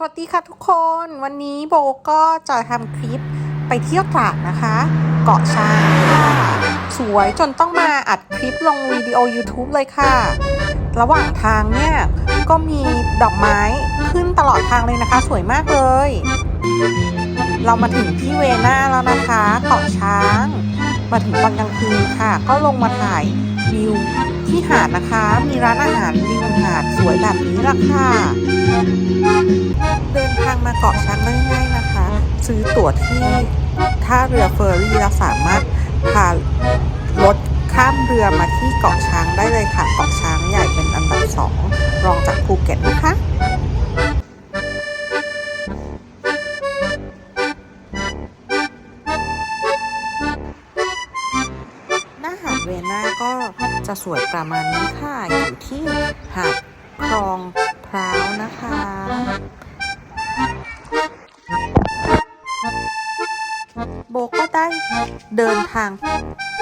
สวัสดีค่ะทุกคนวันนี้โบก็จะทำคลิปไปเที่ยวตราดนะคะ เกาะช้างค่ะสวยจนต้องมาอัดคลิปลงวิดีโอ YouTube เลยค่ะ ระหว่างทางเนี่ย ก็มีดอกไม้ขึ้นตลอดทางเลยนะคะ สวยมากเลย เรามาถึงที่เวน่าแล้วนะคะ เกาะช้าง มาถึงตอนกลางคืนค่ะ ก็ลงมาถ่ายวิวที่หาดนะคะ มีร้านอาหารริมหาดสวยแบบนี้ละค่ะ เดินทางมาเกาะช้างง่ายๆนะคะ ซื้อตั๋วที่ท่าเรือเฟอร์รี่แล้วสามารถพารถข้ามเรือมาที่เกาะช้างได้เลยค่ะ เกาะช้างใหญ่เป็นอันดับสองรองจากภูเก็ตนะคะหน้าหาดเวน่าก็จะสวยประมาณนี้ค่ะ อยู่ที่หาดคลอง พร้าวนะคะ โบก็ได้เดินทาง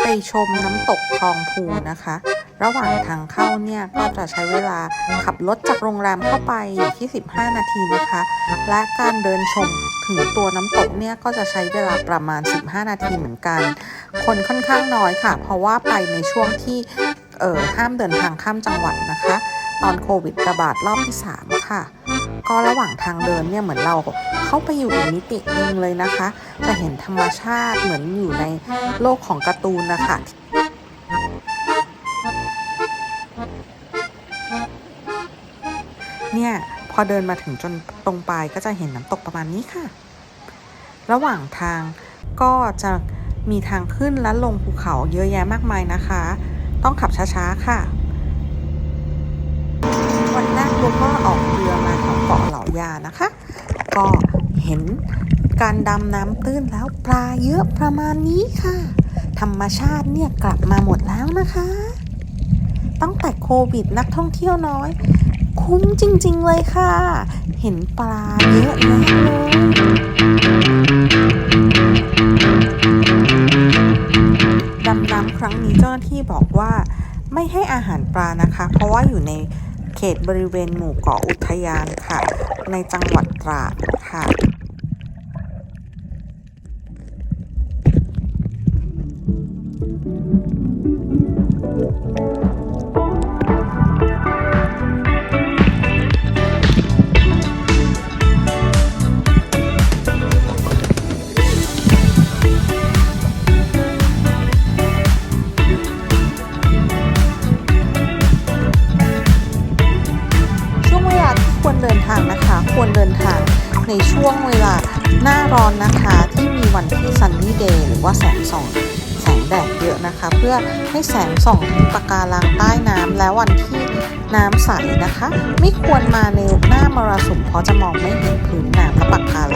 ไปชมน้ำตกคลองพูนะคะ ระหว่างทางเข้าเนี่ย ก็จะใช้เวลาขับรถจากโรงแรมเข้าไปอยู่ที่ 15 นาทีนะคะ และการเดินชมถึงตัวน้ำตกเนี่ย ก็จะใช้เวลาประมาณ 15 นาทีเหมือนกัน คนค่อนข้างน้อยค่ะ เพราะว่าไปในช่วงที่ เอ่อห้ามเดินทางข้ามจังหวัดนะคะ ตอนโควิดระบาดรอบที่ 3 ค่ะ ก็ระหว่างทางเดินเนี่ยเหมือนเราเข้าไปอยู่อีกมิติหนึงเลยนะคะ จะเห็นธรรมชาติเหมือนอยู่ในโลกของการ์ตูนนะคะเนี่ยพอเดินมาถึงจนตรงปลายก็จะเห็นน้ำตกประมาณนี้ค่ะ ระหว่างทางก็จะมีทางขึ้นและลงภูเขาเยอะแยะมากมายนะคะ ต้องขับช้าๆ ค่ะ วันแรกโบก็ออกเรือมาแถวเกาะเหล่ายานะคะ ก็เห็นการดำน้ำตื้นแล้วปลาเยอะประมาณนี้ค่ะ ธรรมชาติเนี่ยกลับมาหมดแล้วนะคะ ตั้งแต่โควิดนักท่องเที่ยวน้อย คุ้มจริงๆเลยค่ะ เห็นปลาเยอะแยะเลยดำน้ำครั้งนี้เจ้า ว่าไม่ให้อาหารปลานะคะ เพราะว่าอยู่ในเขตบริเวณหมู่เกาะอุทยานค่ะ ในจังหวัดตราดค่ะ อนนะคะที่มีวันที่ sunny day หรือว่าแสงส่องแสงแดดเยอะนะคะ เพื่อให้แสงส่องถึงปะการังใต้น้ำและวันที่น้ำใสนะคะ ไม่ควรมาในหน้ามรสุมเพราะจะมองไม่เห็นพื้นน้ำและปะการัง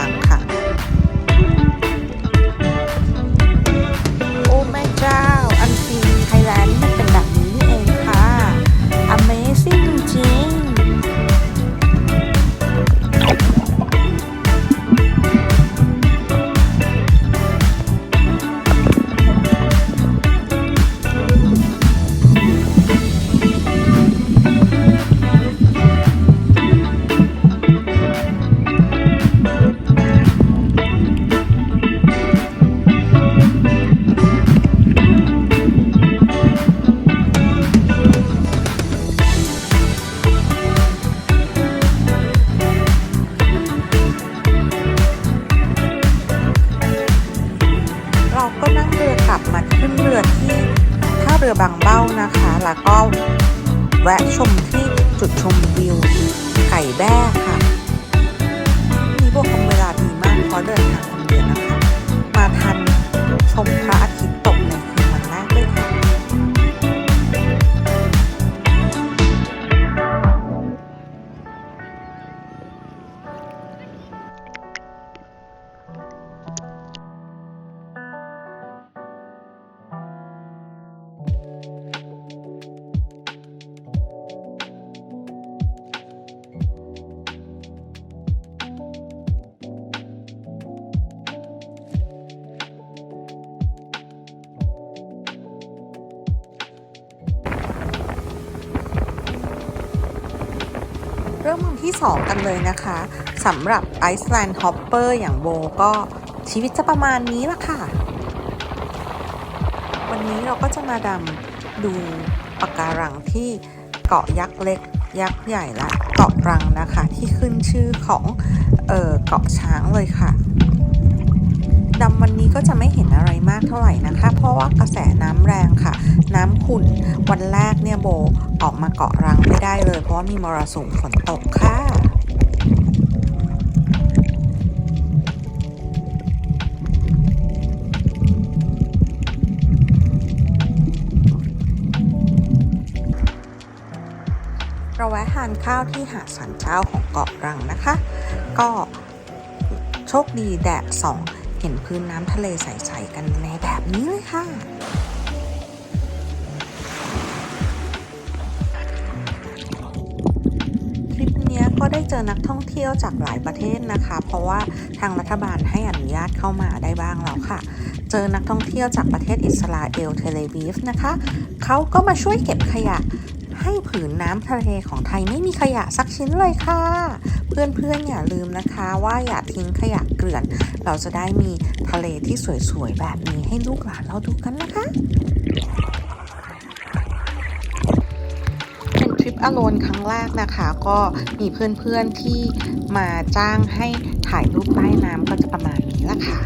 แล้วก็แวะชมที่จุดชมวิวไก่แบ้ค่ะมีพวกคำเวลาดีมากเพราะเดินทางคนเดียวนะคะ มาทันชมพระอาทิตย์ ริ่มวันที่ 2 กันเลยนะคะสำหรับ Iceland Hopper อย่างโบก็ชีวิตจะประมาณนี้ละค่ะ วันนี้เราก็จะมาดำดูปะการังที่เกาะยักษ์เล็ก ยักษ์ใหญ่และเกาะรังนะคะ ที่ขึ้นชื่อของเออเกาะช้างเลยค่ะ ดำวันนี้ก็จะไม่เห็นอะไรมากเท่าไหร่นะคะ เพราะว่ากระแสน้ำแรงค่ะ น้ำขุ่นวันแรกเนี่ยโบออกมาเกาะรังไม่ได้เลย เพราะว่ามีมรสุมฝนตกค่ะเราแวะทานข้าวที่หาดสันเจ้าของเกาะรังนะคะ ก็โชคดีแดดสอง เห็นพื้นน้ำทะเลใสๆกันในแบบนี้เลยค่ะทริปนี้ก็ได้เจอนักท่องเที่ยวจากหลายประเทศนะคะ เพราะว่าทางรัฐบาลให้อนุญาตเข้ามาได้บ้างแล้วค่ะ เจอนักท่องเที่ยวจากประเทศอิสราเอลเทเลวีฟนะคะ เขาก็มาช่วยเก็บขยะ ให้ผืนน้ำทะเลของไทยไม่มีขยะสักชิ้นเลยค่ะ เพื่อนๆอย่าลืมนะคะว่าอย่าทิ้งขยะเกลื่อน เราจะได้มีทะเลที่สวยๆแบบนี้ให้ลูกหลานเราดูกันนะคะเป็นทริปอโลนครั้งแรกนะคะก็มีเพื่อนๆที่มาจ้างให้ถ่ายรูปใต้น้ำก็จะประมาณนี้ละค่ะ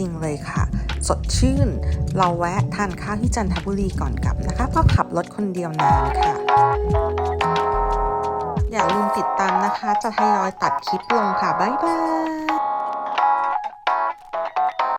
ริง ๆ เลยค่ะ สดชื่น เราแวะทานข้าวที่จันทบุรีก่อนกลับนะคะ เพราะขับรถคนเดียวนานค่ะ อย่าลืมติดตามนะคะ จะทยอยตัดคลิปลงค่ะ บ๊ายบาย